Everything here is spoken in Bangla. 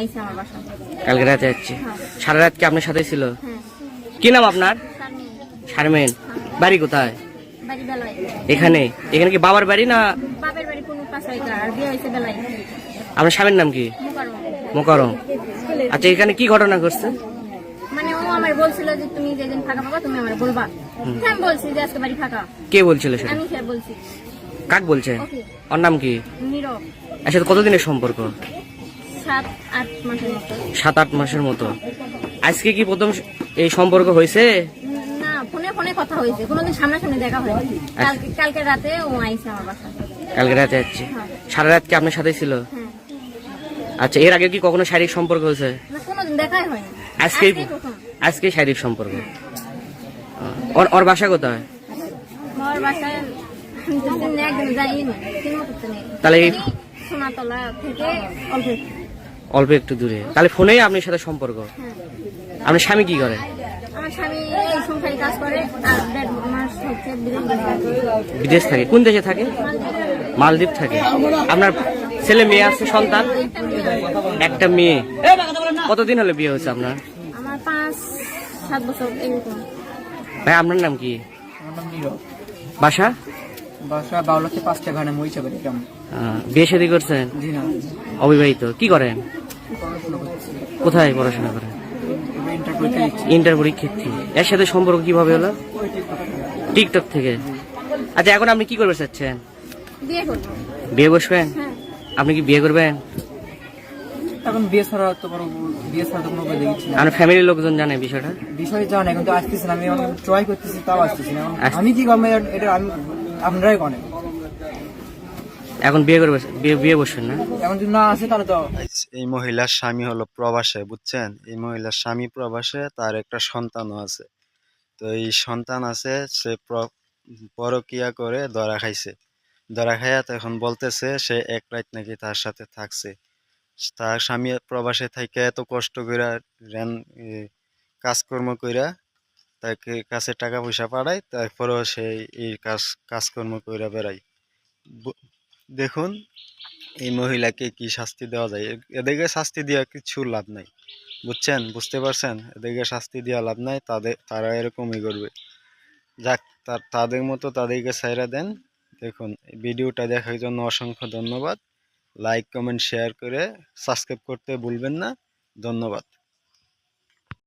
আইসে আমার বাসা। কালকে রাতে যাচ্ছে। সারা রাত কি আপনার সাথে ছিল? হ্যাঁ। কি নাম আপনার? শারমিন, শারমেন। বাড়ি কোথায়? এখানে। এখানে কি বাবার বাড়ি না? বাপের বাড়ি কোন পাশে আর বিয়ে হয়েছে বেলায়। আপনার স্বামীর নাম কি। মোকারম আচ্ছা এখানে কি ঘটনা ঘটছে? মানে ও আমার বলছিল যে তুমি যেদিন ফাঁকা পাবা তুমি আমার বলবা। হ্যাঁ আমি বলছি যে আজকে বাড়ি ফাঁকা। কে বলছিল সেটা? আমি সে বলছি। কাক বলছে? ওর নাম কি? নীরব। এর কতদিনের সম্পর্ক? সাত আট মাসের মতো। আজকে কি প্রথম এই সম্পর্ক হয়েছে? না ফোনে ফোনে কথা হয়েছে। কোনোদিন সামনাসামনি দেখা হয়নি। আচ্ছা। কালকে কালকে রাতে ও আইসে আমার বাসা। কালকে রাতে যাচ্ছে সারা রাত কি আপনার সাথে ছিল? হ্যাঁ। আচ্ছা এর আগে কি কখনো শারীরিক সম্পর্ক হয়েছে? না কোনোদিন দেখাই হয়নি। আজকেই আজকেই আজকে শারীরিক সম্পর্ক। ওর ওর বাসা কোথায়? তাহলে সোনাতলা থেকে অল্প একটু। অল্প একটু দূরে। তাহলে ফোনেই আপনার সাথে সম্পর্ক। হ্যাঁ আপনার স্বামী কি করে? বিদেশ থাকে কোন দেশে থাকে? মালদ্বীপ থাকে। আপনার ছেলে মেয়ে আছে সন্তান? একটা মেয়ে। কতদিন হলে বিয়ে হয়েছে আপনার? ভাই আপনার নাম কি? আমার নাম নীরব। বাসা? বাসা বাউলাতে পাঁচটা ঘানে মরিচা বাড়ি আহ, বিয়ে শাদী করছেন? জি না। অবিবাহিত। কি করেন? কোথায় পড়াশোনা করেন ইন্টার পরীক্ষার্থী এর সাথে সম্পর্ক কীভাবে হলো? টিকটক থেকে? আচ্ছা এখন আপনি কি করবে চাচ্ছেন? বিয়ে বসবেন? হ্যাঁ। আপনি কি বিয়ে করবেন? এখন বিয়ে ছাড়া তো কোনো বিয়ে ছাড়া তো কোনো উপায় দেখছি না। আপনার ফ্যামিলির লোকজন জানে বিষয়টা? বিষয় জান এখন তো আসতেছি না। আমি ট্রাই করতেছি তাও আসতেছি না। এখন আমি কি করব এটা- এটা আমি আপনারাই করেন। এখন বিয়ে করবে বিয়ে বিয়ে বসবেন না? এখন যদি না আসে তাহলে তো এই মহিলার স্বামী হলো প্রবাসে, বুঝছেন? এই মহিলার স্বামী প্রবাসে, তার একটা সন্তানও আছে। তো এই সন্তান আছে, সে প্র- পরকিয়া করে ধরা খাইছে। ধরা খাইয়া তো এখন বলতেছে, সে এক রাত নাকি তার সাথে থাকছে। তার স্বামী প্রবাসে থেকে এত কষ্ট কইরা রেন কাজকর্ম কইরা তাকে কাছে টাকা পয়সা পাঠায়, তারপরেও সে এই কাজ, কাজকর্ম কইরা বেড়ায়। দেখুন এই মহিলাকে কি শাস্তি দেওয়া যায়? এদেরকে শাস্তি দেওয়া কিছু লাভ নাই। বুঝছেন? বুঝতে পারছেন? এদেরকে শাস্তি দেওয়া লাভ নাই। তাদের তারা এরকমই করবে। যাক তাদের মতো তাদেরকে ছাইরা দেন। দেখুন ভিডিওটা দেখার জন্য অসংখ্য ধন্যবাদ। লাইক, কমেন্ট, শেয়ার করে সাবস্ক্রাইব করতে ভুলবেন না। ধন্যবাদ।